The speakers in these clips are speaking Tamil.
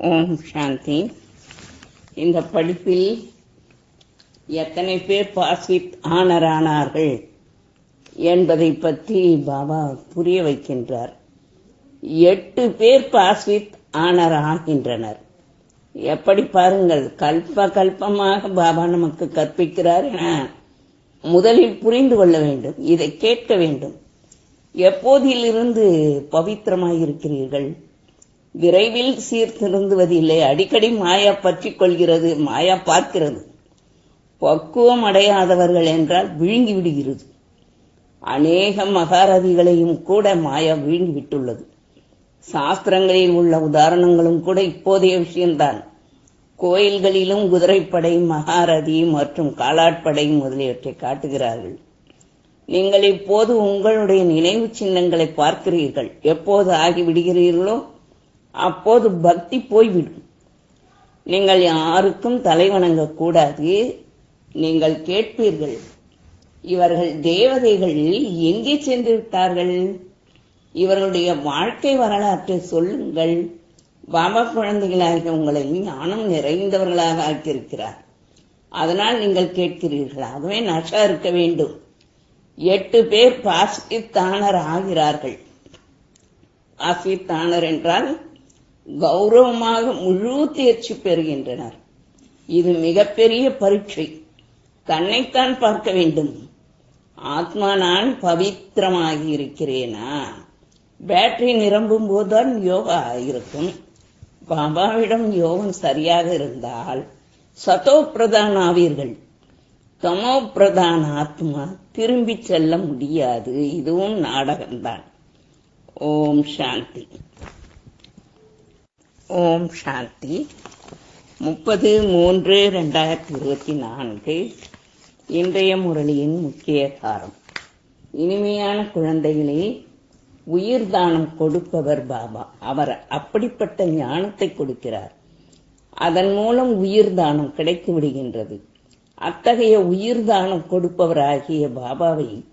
ஓம் சாந்தி. இந்த படிப்பில் எத்தனை பேர் பாஸ்வித் ஆனர் ஆனார்கள் என்பதை பற்றி பாபா புரிய வைக்கின்றார். எட்டு பேர் பாஸ்வித் ஆனர் ஆகின்றனர் எப்படி பாருங்கள் கல்ப கல்பமாக பாபா நமக்கு கற்பிக்கிறார் என முதலில் புரிந்து கொள்ள வேண்டும் இதை கேட்க வேண்டும். எப்போதிலிருந்து பவித்திரமாயிருக்கிறீர்கள்? விரைவில் சீர்திருந்துவதில்லை. அடிக்கடி மாயா பற்றிக் கொள்கிறது மாயா பார்க்கிறது. பக்குவம் அடையாதவர்கள் என்றால் விழுங்கி விடுகிறது அநேக மகாரதிகளையும் கூட மாயா விழுங்கி விட்டுள்ளது சாஸ்திரங்களில் உள்ள உதாரணங்களும் கூட இப்போதைய விஷயம்தான். கோயில்களிலும் குதிரைப்படை மகாரதி மற்றும் காலாட்படை முதலியவற்றை காட்டுகிறார்கள். நீங்கள் இப்போது உங்களுடைய நினைவு சின்னங்களை பார்க்கிறீர்கள். எப்போது ஆகிவிடுகிறீர்களோ அப்போது பக்தி போய்விடும். நீங்கள் யாருக்கும் தலை வணங்கக்கூடாது நீங்கள் கேட்பீர்கள் இவர்கள் தேவதைகள் எங்கே சென்று விட்டார்கள் இவர்களுடைய வாழ்க்கை வரலாற்றை சொல்லுங்கள். பாபா குழந்தைகளாகிய உங்களை ஞானம் நிறைந்தவர்களாக ஆக்கியிருக்கிறார். அதனால் நீங்கள் கேட்கிறீர்கள் ஆகவே நஷா இருக்க வேண்டும். எட்டு பேர் பாசித்தானர் ஆகிறார்கள் பாசித்தானர் என்றால் கௌரவமாக முழு தேர்ச்சி பெறுகின்றனர். இது மிகப்பெரிய பரீட்சை. தன்னைத்தான் பார்க்க வேண்டும். ஆத்மா நான் பவித்திரமாகி இருக்கிறேனா? பேட்டரி நிரம்பும் போதுதான் யோகா இருக்கும் பாபாவிடம் யோகம் சரியாக இருந்தால் சதோ பிரதான் ஆவீர்கள் தமோ பிரதான ஆத்மா திரும்பி செல்ல முடியாது. இதுவும் நாடகம்தான். ஓம் சாந்தி. ஓம் சாந்தி. முப்பது மூன்று ரெண்டாயிரத்தி இருபத்தி நான்கு. இன்றைய முரளியின் முக்கிய காரம். இனிமையான குழந்தைகளே உயிர் தானம் கொடுப்பவர் பாபா. அவர் அப்படிப்பட்ட ஞானத்தை கொடுக்கிறார். அதன் மூலம் உயிர் தானம் கிடைத்து விடுகின்றது. அத்தகைய உயிர் தானம் கொடுப்பவராகிய பாபாவை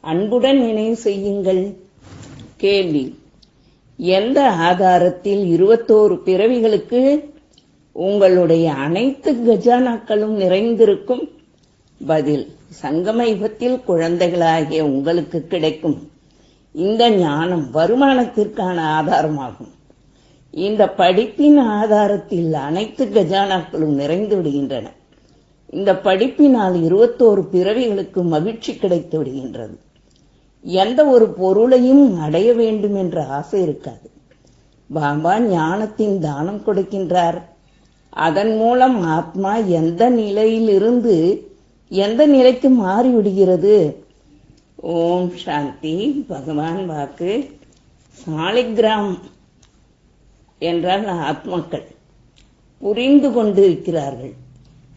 அன்புடன் நினைவு செய்யுங்கள். கேள்வி. எந்த ஆதாரத்தில் இருபத்தோரு பிறவிகளுக்கு உங்களுடைய அனைத்து கஜானாக்களும் நிறைந்திருக்கும்? பதில் சங்கம யுகத்தில் குழந்தைகளாகிய உங்களுக்கு கிடைக்கும். இந்த ஞானம் வருமானத்திற்கான ஆதாரமாகும். இந்த படிப்பின் ஆதாரத்தில் அனைத்து கஜானாக்களும் நிறைந்து விடுகின்றன. இந்த படிப்பினால் இருபத்தோரு பிறவிகளுக்கு மகிழ்ச்சி கிடைத்து விடுகின்றது. எந்த ஒரு பொருளையும் அடைய வேண்டும் என்ற ஆசை இருக்காது. பாபா ஞானத்தின் தானம் கொடுக்கின்றார். அதன் மூலம் ஆத்மா எந்த நிலையிலிருந்து எந்த நிலைக்கு மாறிவிடுகிறது? ஓம் சாந்தி பகவான் வாக்கு சாலிகிராம் என்றால் ஆத்மாக்கள் புரிந்து கொண்டு இருக்கிறார்கள்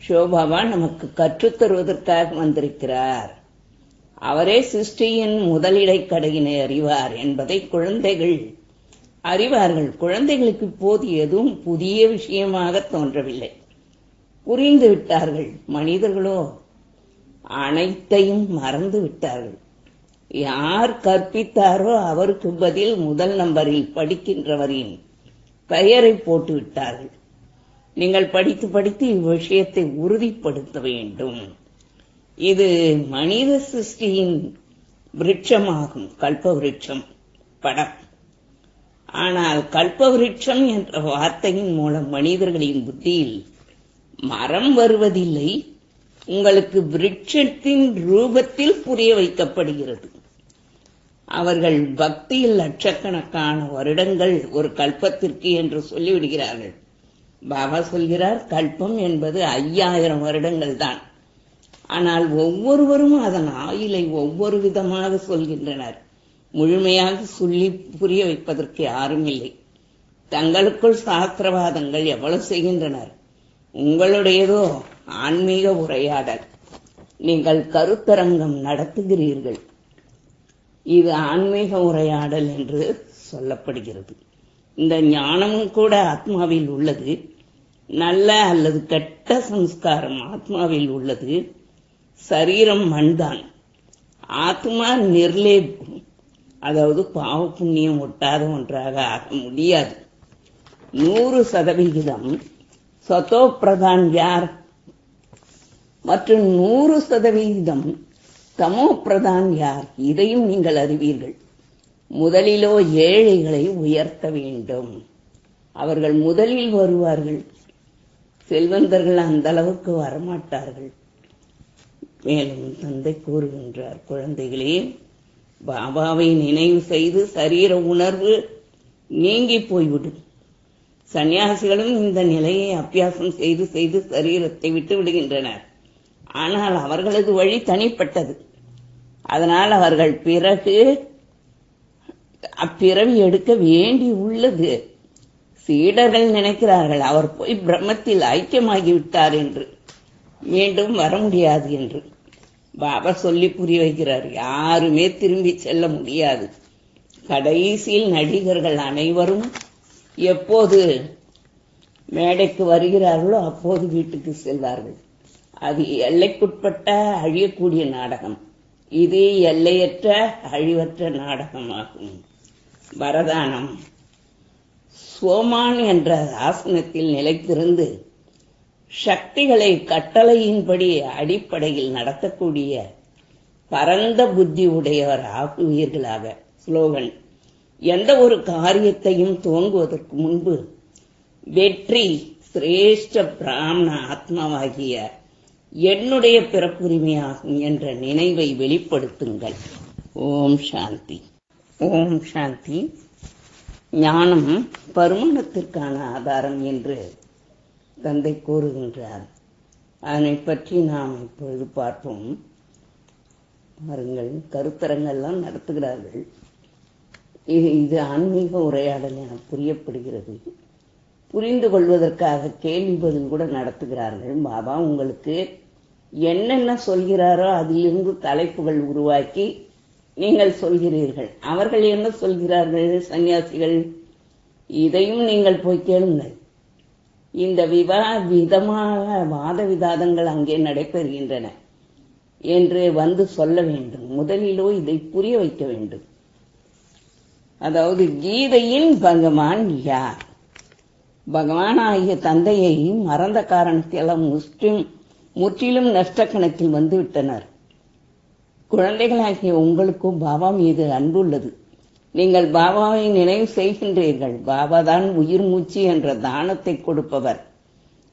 ஷோபாபா நமக்கு கற்றுத் தருவதற்காக வந்திருக்கிறார். அவரே சிருஷ்டியின் முதலிடை கடையினை அறிவார் என்பதை குழந்தைகள் அறிவார்கள். குழந்தைகளுக்கு இப்போது எதுவும் புதிய விஷயமாக தோன்றவில்லை. புரிந்து விட்டார்கள். மனிதர்களோ அனைத்தையும் மறந்து விட்டார்கள். யார் கற்பித்தாரோ அவருக்கு பதில் முதல் நம்பரில் படிக்கின்றவரின் பெயரை போட்டு விட்டார்கள். நீங்கள் படித்து படித்து இவ்விஷயத்தை உறுதிப்படுத்த வேண்டும். இது மனித சிருஷ்டியின் விருட்சமாகும் கல்ப விருட்சம் படம். ஆனால் கல்ப விருட்சம் என்ற வார்த்தையின் மூலம் மனிதர்களின் புத்தியில் மரம் வருவதில்லை உங்களுக்கு விருட்சத்தின் ரூபத்தில் புரிய வைக்கப்படுகிறது. அவர்கள் பக்தியில் லட்சக்கணக்கான வருடங்கள் ஒரு கல்பத்திற்கு என்று சொல்லிவிடுகிறார்கள். பாபா சொல்கிறார் கல்பம் என்பது ஐயாயிரம் வருடங்கள் தான். ஆனால் ஒவ்வொருவரும் அதன் ஆயிலை ஒவ்வொரு விதமாக சொல்கின்றனர். முழுமையாக சொல்லி புரிய வைப்பதற்கு யாரும் இல்லை. தங்களுக்குள் சாஸ்திரவாதங்கள் எவ்வளவு செய்கின்றனர்? உங்களுடையதோ ஆன்மீக உரையாடல். நீங்கள் கருத்தரங்கம் நடத்துகிறீர்கள். இது ஆன்மீக உரையாடல் என்று சொல்லப்படுகிறது. இந்த ஞானமும் கூட ஆத்மாவில் உள்ளது. நல்ல அல்லது கெட்ட சம்ஸ்காரம் ஆத்மாவில் உள்ளது. சரீரம் மண்தான். ஆத்மா நிர்லேபம். அதாவது பாவ புண்ணியம் ஒட்டாத ஒன்றாக ஆக முடியாது. நூறு சதவிகிதம் சத்தோ பிரதான் யார்? மற்றும் நூறு சதவிகிதம் தமோ பிரதான் யார்? இதையும் நீங்கள் அறிவீர்கள். முதலிலோ ஏழைகளை உயர்த்த வேண்டும். அவர்கள் முதலில் வருவார்கள். செல்வந்தர்கள் அந்த அளவுக்கு வரமாட்டார்கள். மேலும் தந்தை கூறுகின்றார். குழந்தைகளே பாபாவை நினைவு செய்து சரீர உணர்வு நீங்கி போய்விடும். சன்னியாசிகளும் இந்த நிலையை அபியாசம் செய்து செய்து சரீரத்தை விட்டு விடுகின்றனர். ஆனால் அவர்களது வழி தனிப்பட்டது. அதனால் அவர்கள் பிறகு அப்பிறவி எடுக்க வேண்டி உள்ளது. சீடர்கள் நினைக்கிறார்கள் அவர் போய் பிரம்மத்தில் ஐக்கியமாகி விட்டார் என்று. மீண்டும் வர முடியாது என்று. பாபா சொல்லி புரிய வைக்கிறார். யாருமே திரும்பி செல்ல முடியாது. கடைசியில் நடிகர்கள் அனைவரும் எப்போது மேடைக்கு வருகிறார்களோ அப்போது வீட்டுக்கு செல்வார்கள். அது எல்லைக்குட்பட்ட அழியக்கூடிய நாடகம். இது எல்லையற்ற அழிவற்ற நாடகமாகும். வரதானம். சோமான் என்ற ஆசனத்தில் நிலைத்திருந்து சக்திகளை கட்டளையின்படி அடிப்படையில் நடத்தக்கூடிய பரந்த புத்தி உடையவர் ஆகுவீர்களாக ஸ்லோகன். எந்த ஒரு காரியத்தையும் துவங்குவதற்கு முன்பு வெற்றி சிரேஷ்ட பிராமண ஆத்மாவாகிய என்னுடைய பிறப்புரிமையாகும் என்ற நினைவை வெளிப்படுத்துங்கள். ஓம் சாந்தி. ஓம் சாந்தி. ஞானம் பருமணத்திற்கான ஆதாரம் என்று தந்தை கூறுகின்றார். அதனை பற்றி நாம் இப்பொழுது பார்ப்போம். பாருங்கள் கருத்தரங்கெல்லாம் நடத்துகிறார்கள். இது இது ஆன்மீக உரையாடல் என புரியப்படுகிறது. புரிந்து கொள்வதற்காக கேள்வி பதில் கூட நடத்துகிறார்கள். பாபா உங்களுக்கு என்னென்ன சொல்கிறாரோ அதிலிருந்து தலைப்புகள் உருவாக்கி நீங்கள் சொல்கிறீர்கள். அவர்கள் என்ன சொல்கிறார்கள் சன்னியாசிகள்? இதையும் நீங்கள் போய் கேளுங்கள். இந்த விவா வாத விதாதங்கள் அங்கே நடைபெறுகின்றன என்று வந்து சொல்ல வேண்டும். முதலிலோ இதை புரிய வைக்க வேண்டும். அதாவது கீதையின் பகவான் யார்? பகவான் ஆகிய தந்தையை மறந்த காரணத்தில் முஸ்லிம் முற்றிலும் நஷ்ட கணக்கில் வந்துவிட்டனர். குழந்தைகளாகிய உங்களுக்கும் பாபா மீது அன்புள்ளது நீங்கள் பாபாவை நினைவு செய்கின்றீர்கள். பாபா தான் உயிர் மூச்சு என்ற தானத்தை கொடுப்பவர்.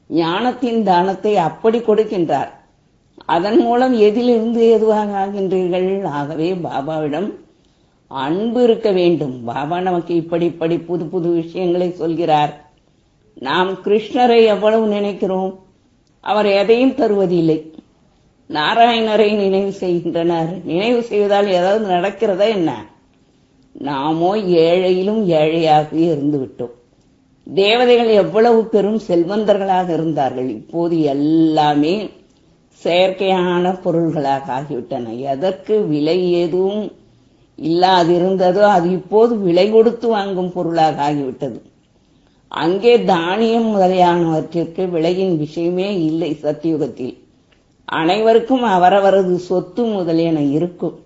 ஞானத்தின் தானத்தை அப்படி கொடுக்கின்றார். அதன் மூலம் எதிலிருந்து எதுவாக ஆகின்றீர்கள்? ஆகவே பாபாவிடம் அன்பு இருக்க வேண்டும். பாபா நமக்கு இப்படி இப்படி புது புது விஷயங்களை சொல்கிறார். நாம் கிருஷ்ணரை எவ்வளவு நினைக்கிறோம்? அவர் எதையும் தருவதில்லை. நாராயணரை நினைவு செய்கின்றனர். நினைவு செய்வதால் ஏதாவது நடக்கிறதா என்ன? நாமோ ஏழையிலும் ஏழையாக இருந்து விட்டோம் தேவதைகள் எவ்வளவு பெரும் செல்வந்தர்களாக இருந்தார்கள் இப்போது எல்லாமே செயற்கையான பொருள்களாக ஆகிவிட்டன. எதற்கு விலை எதுவும் இல்லாதிருந்ததோ அது இப்போது விலை கொடுத்து வாங்கும் பொருளாக ஆகிவிட்டது. அங்கே தானியம் முதலியானவற்றிற்கு விலையின் விஷயமே இல்லை சத்தியுகத்தில். அனைவருக்கும் அவரவரது சொத்து முதலியன இருக்கும்.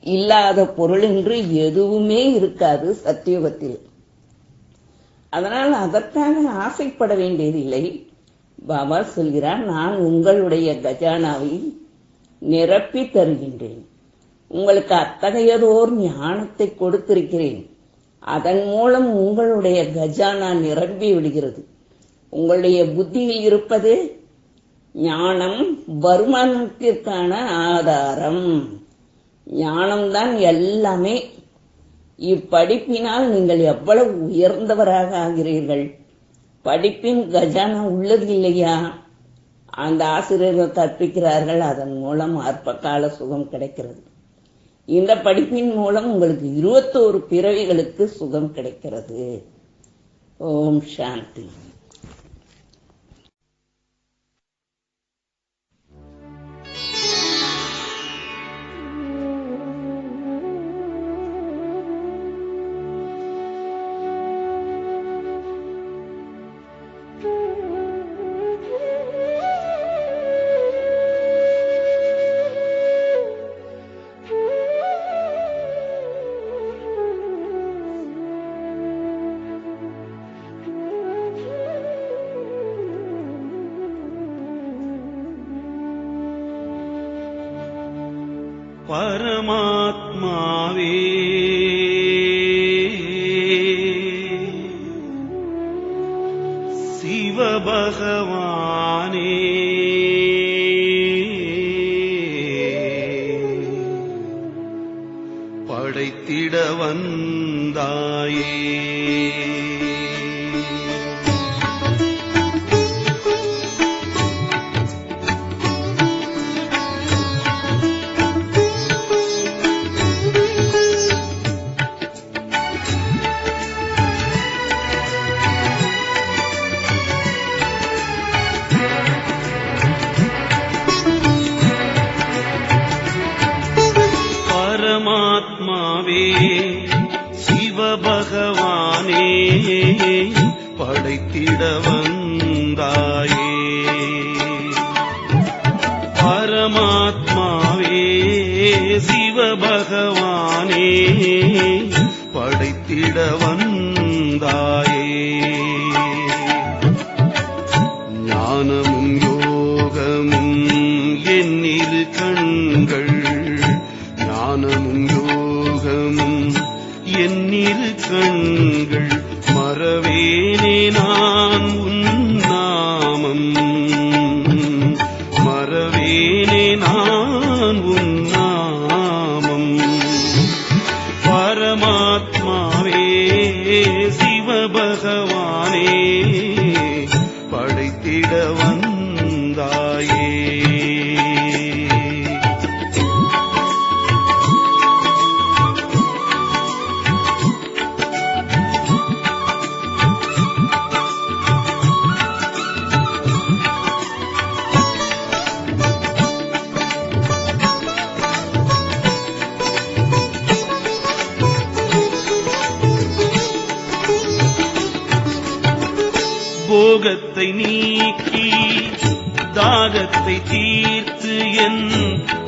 இல்லாத பொருள் என்று எதுவுமே இருக்காது சத்தியுகத்தில். அதனால் அதற்காக ஆசைப்பட வேண்டியதில்லை பாபா சொல்கிறார் நான் உங்களுடைய கஜானாவை நிரப்பி தருகின்றேன். உங்களுக்கு அத்தகையதோர் ஞானத்தை கொடுத்திருக்கிறேன். அதன் மூலம் உங்களுடைய கஜானா நிரம்பி விடுகிறது. உங்களுடைய புத்தியில் இருப்பது ஞானம் வருமானத்திற்கான ஆதாரம். ஞானம்தான் எல்லாமே. இப்படிப்பினால் நீங்கள் எவ்வளவு உயர்ந்தவராக ஆகிறீர்கள்? படிப்பின் கஜானா உள்ளது இல்லையா? அந்த ஆசிரியர்கள் கற்பிக்கிறார்கள் அதன் மூலம் அற்பகால சுகம் கிடைக்கிறது. இந்த படிப்பின் மூலம் உங்களுக்கு இருபத்தோரு பிறவிகளுக்கு சுகம் கிடைக்கிறது. ஓம் சாந்தி. சிவபகவானே படைத்திட வந்தாயே. பரமாத்மாவே சிவபகவானே படைத்திட வந்தாயே. பரமாத்மாவே சிவபகவானே படைத்திட வந்தாயே. ஞானமும் யோகமும் என்னிரு கண் என்னிரு கண்கள்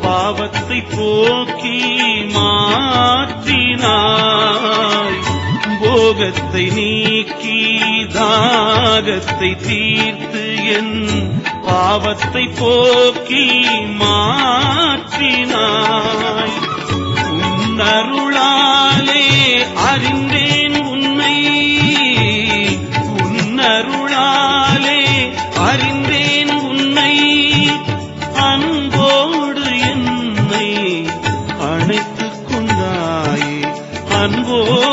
பாவத்தை போக்கி மாற்றினாய். போகத்தை நீக்கி தாகத்தை தீர்த்து என் பாவத்தை போக்கி மாற்றினாய். உன்னரு அன்போடு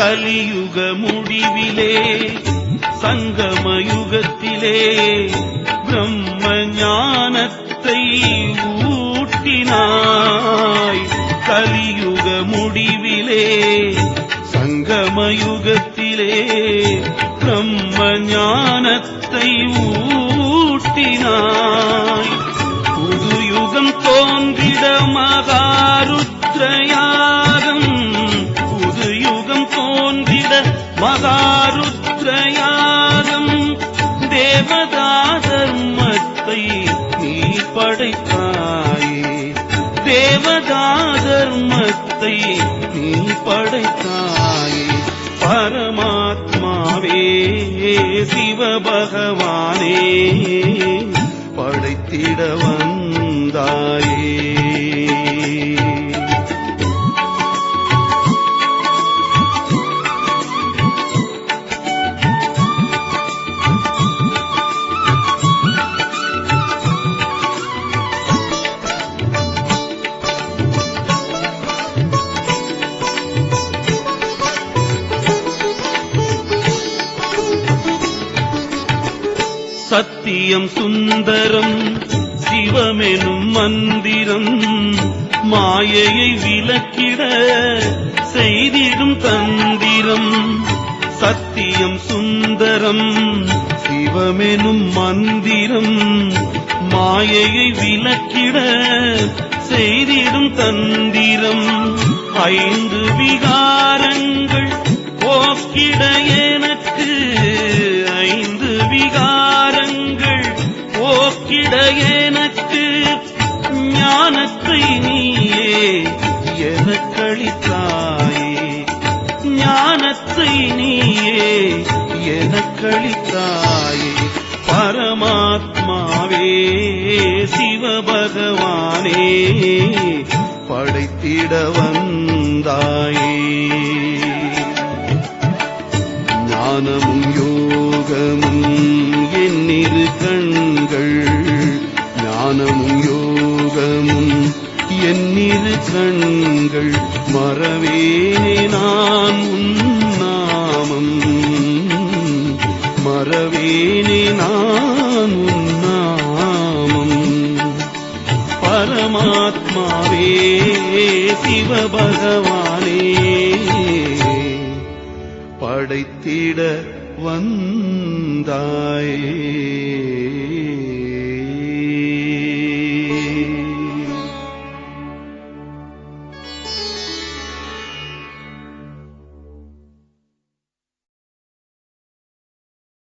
கலியுக முடிவிலே சங்கமயுகத்திலே பிரம்ம ஞானத்தை ஊட்டினாய். கலியுக முடிவிலே சங்கமயுகத்திலே பிரம்ம ஞானத்தை ஊட்டினாய். புது யுகம் தோன்றிடமா மகாருத்ரயாகம் தேவதா தர்மத்தை நீ படைத்தாயே. தேவதா தர்மத்தை நீ படைத்தாயே. பரமாத்மாவே சிவபகவானே படைத்திட வந்தாயே. சிவமெனும் மந்திரம் மாயையை விலக்கிட செய்திடும் தந்திரம். சத்தியம் சுந்தரம் சிவமெனும் மந்திரம் மாயையை விலக்கிட செய்திடும் தந்திரம். ஐந்து விகாரங்கள் போக்கிட எனக்கு விட எனக்கு ஞானத்தை நீயே எனக்களித்தாயே. ஞானத்தை நீயே எனக்களித்தாயே. பரமாத்மாவே சிவபகவானே படைத்திட வந்தாயே. ஞானமும் யோகமும் கண்கள் மறவேனே நான் உன்னாமம் மறவேனே நான் உன்னாமம் பரமாத்மாவே சிவபகவானே. படைத்திட வந்தாயே.